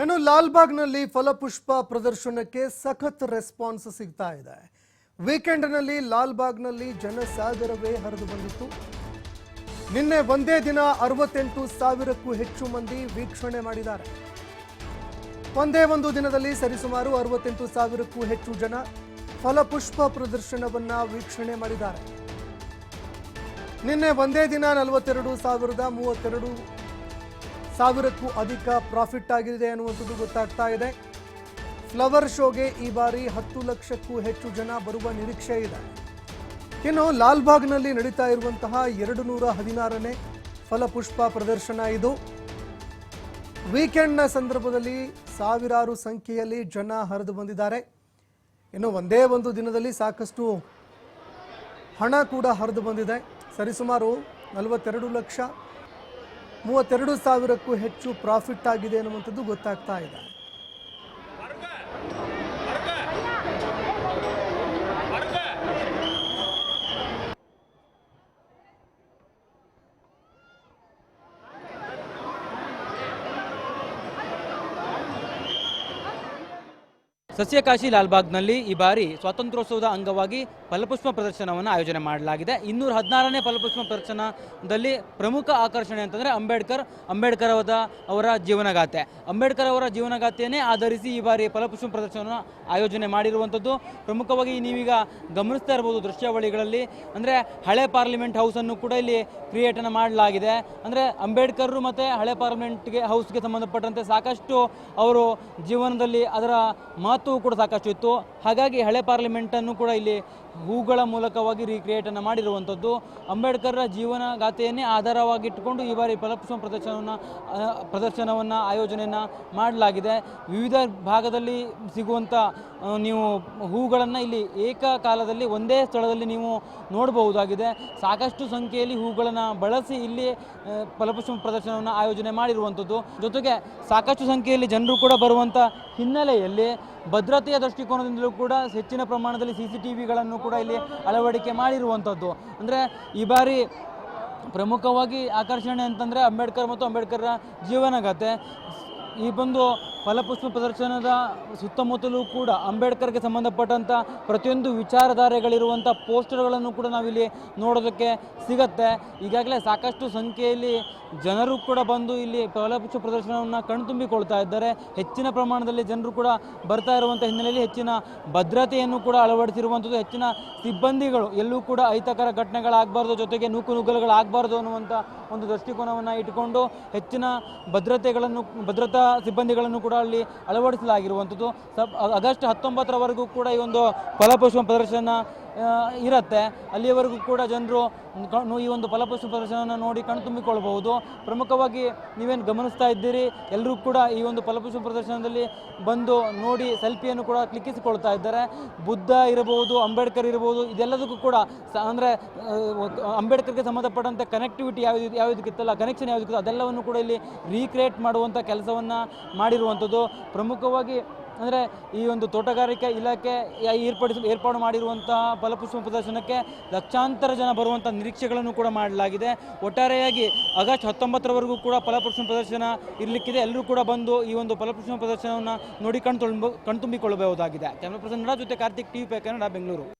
ಇನ್ನು ಲಾಲ್ಬಾಗ್ನಲ್ಲಿ ಫಲಪುಷ್ಪ ಪ್ರದರ್ಶನಕ್ಕೆ ಸಖತ್ ರೆಸ್ಪಾನ್ಸ್ ಸಿಗ್ತಾ ಇದೆ. ವೀಕೆಂಡ್ನಲ್ಲಿ ಲಾಲ್ಬಾಗ್ನಲ್ಲಿ ಜನಸಾಗರವೇ ಹರಿದು ಬಂದಿತ್ತು. ನಿನ್ನೆ ಒಂದೇ ದಿನ ಅರವತ್ತೆಂಟು ಸಾವಿರಕ್ಕೂ ಹೆಚ್ಚು ಮಂದಿ ವೀಕ್ಷಣೆ ಮಾಡಿದ್ದಾರೆ. ಒಂದೇ ಒಂದು ದಿನದಲ್ಲಿ ಸರಿಸುಮಾರು ಅರವತ್ತೆಂಟು ಸಾವಿರಕ್ಕೂ ಹೆಚ್ಚು ಜನ ಫಲಪುಷ್ಪ ಪ್ರದರ್ಶನವನ್ನ ವೀಕ್ಷಣೆ ಮಾಡಿದ್ದಾರೆ. ನಿನ್ನೆ ಒಂದೇ ದಿನ ನಲವತ್ತೆರಡು ಸಾವಿರದ ಮೂವತ್ತೆರಡು ಸಾವಿರಕ್ಕೂ ಅಧಿಕ ಪ್ರಾಫಿಟ್ ಆಗಿದೆ ಅನ್ನುವಂಥದ್ದು ಗೊತ್ತಾಗ್ತಾ ಇದೆ. ಫ್ಲವರ್ ಶೋಗೆ ಈ ಬಾರಿ ಹತ್ತು ಲಕ್ಷಕ್ಕೂ ಹೆಚ್ಚು ಜನ ಬರುವ ನಿರೀಕ್ಷೆ ಇದೆ. ಇನ್ನು ಲಾಲ್ಬಾಗ್ನಲ್ಲಿ ನಡೀತಾ ಇರುವಂತಹ ಎರಡು ನೂರ ಹದಿನಾರನೇ ಫಲಪುಷ್ಪ ಪ್ರದರ್ಶನ ಇದು. ವೀಕೆಂಡ್ನ ಸಂದರ್ಭದಲ್ಲಿ ಸಾವಿರಾರು ಸಂಖ್ಯೆಯಲ್ಲಿ ಜನ ಹರಿದು ಬಂದಿದ್ದಾರೆ. ಇನ್ನು ಒಂದೇ ಒಂದು ದಿನದಲ್ಲಿ ಸಾಕಷ್ಟು ಹಣ ಕೂಡ ಹರಿದು ಬಂದಿದೆ. ಸರಿಸುಮಾರು ನಲವತ್ತೆರಡು ಲಕ್ಷ ಮೂವತ್ತೆರಡು ಸಾವಿರಕ್ಕೂ ಹೆಚ್ಚು ಪ್ರಾಫಿಟ್ ಆಗಿದೆ ಅನ್ನುವಂಥದ್ದು ಗೊತ್ತಾಗ್ತಾ ಇದೆ. ಸಸ್ಯಕಾಶಿ ಲಾಲ್ಬಾಗ್ನಲ್ಲಿ ಈ ಬಾರಿ ಸ್ವಾತಂತ್ರ್ಯೋತ್ಸವದ ಅಂಗವಾಗಿ ಫಲಪುಷ್ಪ ಪ್ರದರ್ಶನವನ್ನು ಆಯೋಜನೆ ಮಾಡಲಾಗಿದೆ. ಇನ್ನೂರ ಹದಿನಾರನೇ ಫಲಪುಷ್ಪ ಪ್ರದರ್ಶನದಲ್ಲಿ ಪ್ರಮುಖ ಆಕರ್ಷಣೆ ಅಂತಂದರೆ ಅಂಬೇಡ್ಕರ್ ಅಂಬೇಡ್ಕರ್ ಅವರ ಅವರ ಜೀವನಗಾಥೆ. ಅಂಬೇಡ್ಕರ್ ಅವರ ಜೀವನಗಾಥೆಯನ್ನೇ ಆಧರಿಸಿ ಈ ಬಾರಿ ಫಲಪುಷ್ಪ ಪ್ರದರ್ಶನವನ್ನು ಆಯೋಜನೆ ಮಾಡಿರುವಂಥದ್ದು ಪ್ರಮುಖವಾಗಿ ನೀವೀಗ ಗಮನಿಸ್ತಾ ಇರ್ಬೋದು ದೃಶ್ಯಾವಳಿಗಳಲ್ಲಿ. ಅಂದರೆ ಹಳೆ ಪಾರ್ಲಿಮೆಂಟ್ ಹೌಸನ್ನು ಕೂಡ ಇಲ್ಲಿ ಕ್ರಿಯೇಟನ್ನು ಮಾಡಲಾಗಿದೆ. ಅಂದರೆ ಅಂಬೇಡ್ಕರ್ ಮತ್ತು ಹಳೆ ಪಾರ್ಲಿಮೆಂಟ್ಗೆ, ಹೌಸ್ಗೆ ಸಂಬಂಧಪಟ್ಟಂತೆ ಸಾಕಷ್ಟು ಅವರು ಜೀವನದಲ್ಲಿ ಅದರ ಮಹತ್ವವು ಕೂಡ ಸಾಕಷ್ಟು ಇತ್ತು. ಹಾಗಾಗಿ ಹಳೆ ಪಾರ್ಲಿಮೆಂಟನ್ನು ಕೂಡ ಇಲ್ಲಿ ಹೂಗಳ ಮೂಲಕವಾಗಿ ರೀಕ್ರಿಯೇಟನ್ನು ಮಾಡಿರುವಂಥದ್ದು. ಅಂಬೇಡ್ಕರ್ರ ಜೀವನ ಗಾಥೆಯನ್ನೇ ಆಧಾರವಾಗಿಟ್ಟುಕೊಂಡು ಈ ಬಾರಿ ಫಲಪುಷ್ಪ ಪ್ರದರ್ಶನವನ್ನು ಪ್ರದರ್ಶನವನ್ನು, ಆಯೋಜನೆಯನ್ನು ಮಾಡಲಾಗಿದೆ. ವಿವಿಧ ಭಾಗದಲ್ಲಿ ಸಿಗುವಂಥ ನೀವು ಹೂಗಳನ್ನು ಇಲ್ಲಿ ಏಕಕಾಲದಲ್ಲಿ ಒಂದೇ ಸ್ಥಳದಲ್ಲಿ ನೀವು ನೋಡಬಹುದಾಗಿದೆ. ಸಾಕಷ್ಟು ಸಂಖ್ಯೆಯಲ್ಲಿ ಹೂಗಳನ್ನು ಬಳಸಿ ಇಲ್ಲಿ ಫಲಪುಷ್ಪ ಪ್ರದರ್ಶನವನ್ನು ಆಯೋಜನೆ ಮಾಡಿರುವಂಥದ್ದು. ಜೊತೆಗೆ ಸಾಕಷ್ಟು ಸಂಖ್ಯೆಯಲ್ಲಿ ಜನರು ಕೂಡ ಬರುವಂಥ ಹಿನ್ನೆಲೆಯಲ್ಲಿ ಭದ್ರತೆಯ ದೃಷ್ಟಿಕೋನದಿಂದಲೂ ಕೂಡ ಹೆಚ್ಚಿನ ಪ್ರಮಾಣದಲ್ಲಿ ಸಿ ಸಿ ಟಿ ವಿಗಳನ್ನು ಕೂಡ ಇಲ್ಲಿ ಅಳವಡಿಕೆ ಮಾಡಿರುವಂಥದ್ದು. ಅಂದರೆ ಈ ಬಾರಿ ಪ್ರಮುಖವಾಗಿ ಆಕರ್ಷಣೆ ಅಂತಂದರೆ ಅಂಬೇಡ್ಕರ್ ಮತ್ತು ಅಂಬೇಡ್ಕರ್ರ ಜೀವನಗಾಥೆ ಈ ಬಂದು ಫಲಪುಷ್ಪ ಪ್ರದರ್ಶನದ ಸುತ್ತಮುತ್ತಲೂ ಕೂಡ ಅಂಬೇಡ್ಕರ್ಗೆ ಸಂಬಂಧಪಟ್ಟಂಥ ಪ್ರತಿಯೊಂದು ವಿಚಾರಧಾರೆಗಳಿರುವಂಥ ಪೋಸ್ಟರ್ಗಳನ್ನು ಕೂಡ ನಾವಿಲ್ಲಿ ನೋಡೋದಕ್ಕೆ ಸಿಗತ್ತೆ. ಈಗಾಗಲೇ ಸಾಕಷ್ಟು ಸಂಖ್ಯೆಯಲ್ಲಿ ಜನರು ಕೂಡ ಬಂದು ಇಲ್ಲಿ ಫಲಪುಷ್ಪ ಪ್ರದರ್ಶನವನ್ನು ಕಣ್ತುಂಬಿಕೊಳ್ತಾ ಇದ್ದಾರೆ. ಹೆಚ್ಚಿನ ಪ್ರಮಾಣದಲ್ಲಿ ಜನರು ಕೂಡ ಬರ್ತಾ ಇರುವಂಥ ಹಿನ್ನೆಲೆಯಲ್ಲಿ ಹೆಚ್ಚಿನ ಭದ್ರತೆಯನ್ನು ಕೂಡ ಅಳವಡಿಸಿರುವಂಥದ್ದು ಹೆಚ್ಚಿನ ಸಿಬ್ಬಂದಿಗಳು ಎಲ್ಲೂ ಕೂಡ ಅಹಿತಕರ ಘಟನೆಗಳಾಗಬಾರ್ದು, ಜೊತೆಗೆ ನೂಕು ನುಗ್ಗಲುಗಳಾಗಬಾರ್ದು ಅನ್ನುವಂಥ ಒಂದು ದೃಷ್ಟಿಕೋನವನ್ನು ಇಟ್ಟುಕೊಂಡು ಹೆಚ್ಚಿನ ಭದ್ರತೆಗಳನ್ನು ಭದ್ರತಾ ಸಿಬ್ಬಂದಿಗಳನ್ನು ಕೂಡ ಅಲ್ಲಿ ಅಳವಡಿಸಲಾಗಿರುವಂಥದ್ದು. ಸಬ್ ಆಗಸ್ಟ್ ಹತ್ತೊಂಬತ್ತರವರೆಗೂ ಕೂಡ ಈ ಒಂದು ಫಲಪುಷ್ಪ ಪ್ರದರ್ಶನ ಇರತ್ತೆ. ಅಲ್ಲಿಯವರೆಗೂ ಕೂಡ ಜನರು ಈ ಒಂದು ಫಲಪುಷ್ಪ ಪ್ರದರ್ಶನವನ್ನು ನೋಡಿ ಕಣ್ತುಂಬಿಕೊಳ್ಬಹುದು ಪ್ರಮುಖವಾಗಿ ನೀವೇನು ಗಮನಿಸ್ತಾ ಇದ್ದೀರಿ? ಎಲ್ಲರೂ ಕೂಡ ಈ ಒಂದು ಫಲಪುಷ್ಪ ಪ್ರದರ್ಶನದಲ್ಲಿ ಬಂದು ನೋಡಿ ಸೆಲ್ಫಿಯನ್ನು ಕೂಡ ಕ್ಲಿಕ್ಕಿಸಿಕೊಳ್ತಾ ಇದ್ದಾರೆ. ಬುದ್ಧ ಇರಬಹುದು, ಅಂಬೇಡ್ಕರ್ ಇರಬಹುದು, ಇದೆಲ್ಲದಕ್ಕೂ ಕೂಡ ಅಂದರೆ ಅಂಬೇಡ್ಕರ್ಗೆ ಸಂಬಂಧಪಟ್ಟಂತೆ ಕನೆಕ್ಟಿವಿಟಿ ಯಾವ್ದು ಯಾವುದಕ್ಕಿತ್ತಲ್ಲ ಕನೆಕ್ಷನ್ ಯಾವುದಕ್ಕಿತ್ತು ಅದೆಲ್ಲವನ್ನು ಕೂಡ ಇಲ್ಲಿ ರೀಕ್ರಿಯೇಟ್ ಮಾಡುವಂಥ ಕೆಲಸವನ್ನು ಮಾಡಿರುವಂಥದ್ದು. ಪ್ರಮುಖವಾಗಿ ಅಂದರೆ ಈ ಒಂದು ತೋಟಗಾರಿಕೆ ಇಲಾಖೆ ಏರ್ಪಡಿಸ, ಏರ್ಪಾಡು ಮಾಡಿರುವಂತಹ ಫಲಪುಷ್ಪ ಪ್ರದರ್ಶನಕ್ಕೆ ಲಕ್ಷಾಂತರ ಜನ ಬರುವಂಥ ನಿರೀಕ್ಷೆಗಳನ್ನು ಕೂಡ ಮಾಡಲಾಗಿದೆ. ಒಟ್ಟಾರೆಯಾಗಿ ಆಗಸ್ಟ್ ಹತ್ತೊಂಬತ್ತರವರೆಗೂ ಕೂಡ ಫಲಪುಷ್ಪ ಪ್ರದರ್ಶನ ಇರಲಿಕ್ಕಿದೆ. ಎಲ್ಲರೂ ಕೂಡ ಬಂದು ಈ ಒಂದು ಫಲಪುಷ್ಪ ಪ್ರದರ್ಶನವನ್ನು ನೋಡಿ ಕಣ್ತುಂಬ ಕಣ್ತುಂಬಿಕೊಳ್ಳಬಹುದಾಗಿದೆ. ಕ್ಯಾಮ್ರಾ ಪರ್ಸನ್ ಜೊತೆ ಕಾರ್ತಿಕ್ ಟಿವಿ ಕನ್ನಡ ಬೆಂಗಳೂರು.